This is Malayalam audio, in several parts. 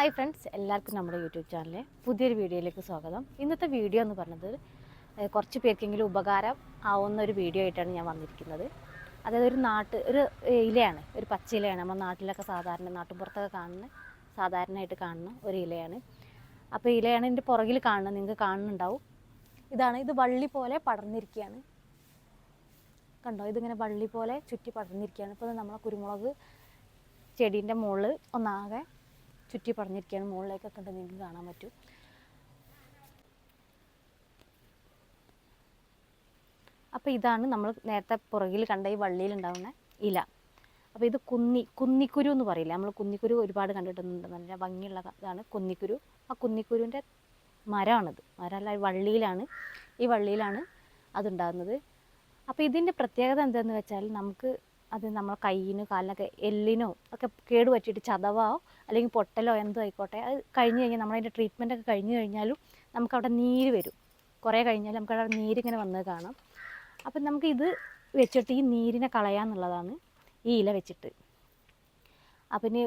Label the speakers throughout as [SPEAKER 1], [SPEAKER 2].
[SPEAKER 1] ഹായ് ഫ്രണ്ട്സ് എല്ലാവർക്കും നമ്മുടെ യൂട്യൂബ് ചാനലിലെ പുതിയൊരു വീഡിയോയിലേക്ക് സ്വാഗതം. ഇന്നത്തെ വീഡിയോ എന്ന് പറഞ്ഞത് കുറച്ച് പേർക്കെങ്കിലും ഉപകാരം ആവുന്ന ഒരു വീഡിയോ ആയിട്ടാണ് ഞാൻ വന്നിരിക്കുന്നത്. അതായത് ഒരു നാട്ട് ഒരു ഇലയാണ് ഒരു പച്ച ഇലയാണ്. നമ്മുടെ നാട്ടിലൊക്കെ സാധാരണ നാട്ടുപുറത്തൊക്കെ കാണുന്ന സാധാരണയായിട്ട് കാണുന്ന ഒരു ഇലയാണ്. അപ്പോൾ ഇലയാണ് ഇതിന്റെ പുറകിൽ കാണുന്നത് നിങ്ങൾക്ക് കാണുന്നുണ്ടാവും. ഇതാണ് ഇത് വള്ളി പോലെ പടർന്നിരിക്കുകയാണ് കണ്ടോ ഇതിങ്ങനെ വള്ളി പോലെ ചുറ്റി പടർന്നിരിക്കുകയാണ് ഇപ്പോൾ നമ്മളെ കുരുമുളക് ചെടീന്റെ മുകളിൽ ഒന്നാകെ ചുറ്റി പറഞ്ഞിരിക്കുകയാണ്. മുകളിലേക്കൊക്കെ ഉണ്ട്. നിങ്ങൾക്ക് കാണാൻ പറ്റും. അപ്പോൾ ഇതാണ് നമ്മൾ നേരത്തെ പുറകിൽ കണ്ട ഈ വള്ളിയിൽ ഉണ്ടാവുന്ന ഇല. അപ്പോൾ ഇത് കുന്നി കുന്നിക്കുരു എന്ന് പറയില്ല? നമ്മൾ കുന്നിക്കുരു ഒരുപാട് കണ്ടിട്ടുണ്ട് നല്ല ഭംഗിയുള്ള ഇതാണ് കുന്നിക്കുരു. ആ കുന്നിക്കുരുവിന്റെ മരമാണിത്. മരമല്ല വള്ളിയിലാണ് ഈ വള്ളിയിലാണ് അതുണ്ടാകുന്നത്. അപ്പോൾ ഇതിന്റെ പ്രത്യേകത എന്താണെന്ന് വെച്ചാൽ നമുക്ക് അത് നമ്മൾ കയ്യിന് കാലിനൊക്കെ എല്ലിനോ ഒക്കെ കേട് പറ്റിയിട്ട് ചതവോ അല്ലെങ്കിൽ പൊട്ടലോ എന്തോ ആയിക്കോട്ടെ അത് കഴിഞ്ഞ് കഴിഞ്ഞാൽ നമ്മളതിന്റെ ട്രീറ്റ്മെന്റ് ഒക്കെ കഴിഞ്ഞ് കഴിഞ്ഞാലും നമുക്കവിടെ നീര് വരും. കുറേ കഴിഞ്ഞാൽ നമുക്കവിടെ നീരിങ്ങനെ വന്ന് കാണാം. അപ്പം നമുക്ക് ഇത് വെച്ചിട്ട് ഈ നീരിനെ കളയാന്നുള്ളതാണ് ഈ ഇല വെച്ചിട്ട്. അപ്പം ഇനി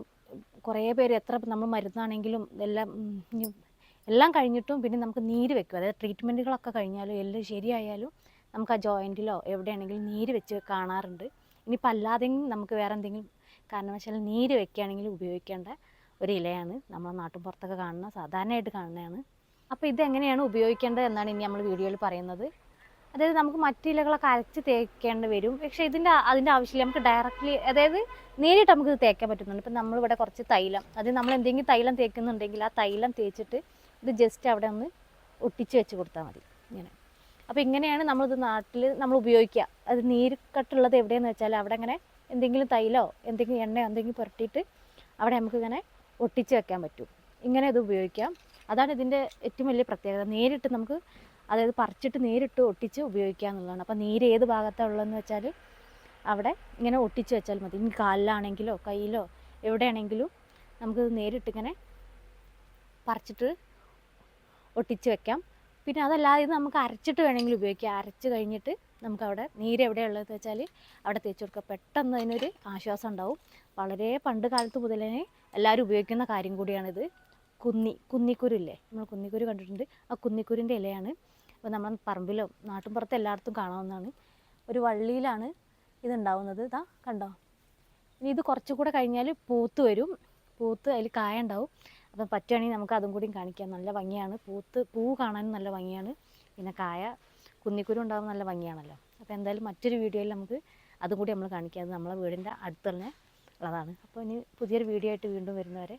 [SPEAKER 1] കുറേ പേര് എത്ര നമ്മൾ മരുന്നാണെങ്കിലും എല്ലാം എല്ലാം കഴിഞ്ഞിട്ടും പിന്നെ നമുക്ക് നീര് വെക്കും. അതായത് ട്രീറ്റ്മെന്റുകളൊക്കെ കഴിഞ്ഞാലും എല്ലാം ശരിയായാലും നമുക്ക് ആ ജോയിന്റിലോ എവിടെയാണെങ്കിലും നീര് വെച്ച് കാണാറുണ്ട്. ഇനിയിപ്പോൾ അല്ലാതെയും നമുക്ക് വേറെ എന്തെങ്കിലും കാരണവശാൽ നീര് വെക്കുകയാണെങ്കിൽ ഉപയോഗിക്കേണ്ട ഒരു ഇലയാണ് നമ്മളെ നാട്ടുപുറത്തൊക്കെ കാണുന്ന സാധാരണയായിട്ട് കാണുന്നതാണ്. അപ്പോൾ ഇതെങ്ങനെയാണ് ഉപയോഗിക്കേണ്ടത് എന്നാണ് ഇനി നമ്മൾ വീഡിയോയിൽ പറയുന്നത്. അതായത് നമുക്ക് മറ്റു ഇലകളൊക്കെ അരച്ച് തേക്കേണ്ടി വരും. പക്ഷേ ഇതിന്റെ അതിന്റെ ആവശ്യമില്ല. നമുക്ക് ഡയറക്റ്റ്ലി അതായത് നേരിട്ട് നമുക്ക് ഇത് തേക്കാൻ പറ്റുന്നുണ്ട്. ഇപ്പം നമ്മളിവിടെ കുറച്ച് തൈലം അത് നമ്മൾ എന്തെങ്കിലും തൈലം തേക്കുന്നുണ്ടെങ്കിൽ ആ തൈലം തേച്ചിട്ട് ഇത് ജസ്റ്റ് അവിടെ ഒന്ന് ഒട്ടിച്ച് വെച്ച് കൊടുത്താൽ മതി. ഇങ്ങനെ. അപ്പോൾ ഇങ്ങനെയാണ് നമ്മളിത് നാട്ടിൽ നമ്മൾ ഉപയോഗിക്കുക അത് നീരുക്കട്ടുള്ളത് എവിടെയെന്ന് വെച്ചാൽ അവിടെ അങ്ങനെ എന്തെങ്കിലും തൈലോ എന്തെങ്കിലും എണ്ണയോ എന്തെങ്കിലും പുരട്ടിയിട്ട് അവിടെ നമുക്ക് ഇങ്ങനെ ഒട്ടിച്ച് വെക്കാൻ പറ്റും. ഇങ്ങനെ ഇത് ഉപയോഗിക്കാം. അതാണ് ഇതിന്റെ ഏറ്റവും വലിയ പ്രത്യേകത. നേരിട്ട് നമുക്ക് അതായത് പറിച്ചിട്ട് നേരിട്ട് ഒട്ടിച്ച് ഉപയോഗിക്കുക എന്നുള്ളതാണ്. അപ്പോൾ നീര് ഏത് ഭാഗത്താണ് ഉള്ളതെന്ന് വെച്ചാൽ അവിടെ ഇങ്ങനെ ഒട്ടിച്ച് വെച്ചാൽ മതി. ഇനി കാലിലാണെങ്കിലോ കയ്യിലോ എവിടെയാണെങ്കിലും നമുക്കിത് നേരിട്ട് ഇങ്ങനെ പറിച്ചിട്ട് ഒട്ടിച്ച് വെക്കാം. പിന്നെ അതല്ലാതെ ഇത് നമുക്ക് അരച്ചിട്ട് വേണമെങ്കിൽ ഉപയോഗിക്കാം. അരച്ച് കഴിഞ്ഞിട്ട് നമുക്ക് അവിടെ നീര് എവിടെയുള്ളത് വെച്ചാൽ അവിടെ തേച്ച് കൊടുക്കുക പെട്ടെന്ന് അതിനൊരു ആശ്വാസം ഉണ്ടാവും. വളരെ പണ്ട് കാലത്ത് മുതലേ എല്ലാവരും ഉപയോഗിക്കുന്ന കാര്യം കൂടിയാണിത്. കുന്നി കുന്നിക്കുരുല്ലേ നമ്മൾ കുന്നിക്കുരു കണ്ടിട്ടുണ്ട്. ആ കുന്നിക്കുരിന്റെ ഇലയാണ്. അപ്പോൾ നമ്മൾ പറമ്പിലോ നാട്ടിൻപുറത്ത് എല്ലായിടത്തും കാണാവുന്നതാണ്. ഒരു വള്ളിയിലാണ് ഇതുണ്ടാവുന്നത്. ഇതാ കണ്ടോ? ഇനി ഇത് കുറച്ചുകൂടെ കഴിഞ്ഞാൽ പൂത്ത് വരും. പൂത്ത് അതിൽ കായ ഉണ്ടാവും. അപ്പം പറ്റുകയാണെങ്കിൽ നമുക്ക് അതും കൂടി കാണിക്കാം. നല്ല ഭംഗിയാണ്. പൂത്ത് പൂ കാണാനും നല്ല ഭംഗിയാണ്. പിന്നെ കായ കുന്നിക്കുരു ഉണ്ടാകുമ്പോൾ നല്ല ഭംഗിയാണല്ലോ. അപ്പോൾ എന്തായാലും മറ്റൊരു വീഡിയോയിൽ നമുക്ക് അതും കൂടി നമ്മൾ കാണിക്കാം. അത് നമ്മളെ വീടിന്റെ അടുത്ത് തന്നെ ഉള്ളതാണ്. അപ്പോൾ ഇനി പുതിയൊരു വീഡിയോ ആയിട്ട് വീണ്ടും വരുന്നവരെ